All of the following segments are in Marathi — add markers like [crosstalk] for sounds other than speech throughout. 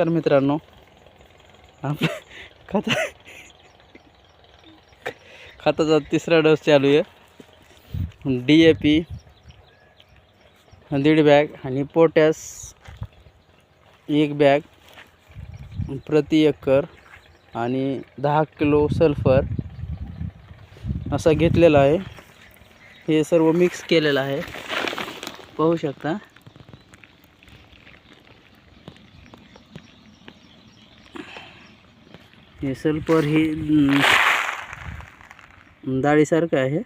नमस्कार मित्रांनो. आप खाता खताचा तिसरा डोस चालू आहे. डी ए पी दीड बॅग आणि पोटॅस एक बॅग प्रति एकर आणि दहा किलो सल्फर असा घेतलेला आहे. हे सर्व मिक्स केलेलं आहे. पाहू शकता. हे सल्फर ही डाळीसारखं आहे.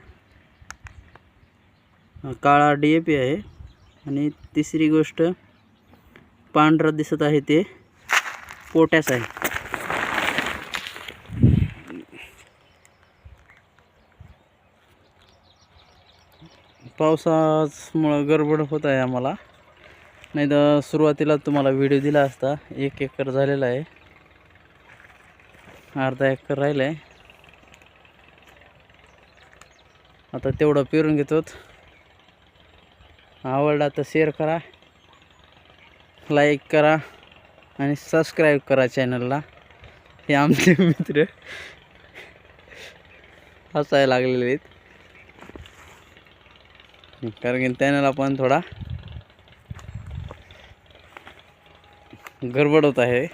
काळा डी ए पी आहे. आणि तिसरी गोष्ट पांढरं दिसत आहे ते पोटॅस आहे. पावसामुळं गडबड होत आहे आम्हाला. नाही तर सुरुवातीला तुम्हाला व्हिडिओ दिला असता एक एकर झालेला आहे. अर्धा एकर राहिलं आहे आता तेवढं पेरून घेतो. आवडला तर शेअर करा लाईक करा आणि सबस्क्राईब करा चॅनलला हे आमचे [laughs] मित्र हसायला लागलेले आहेत. कारण की त्यांना पण थोडा गडबड होत आहे.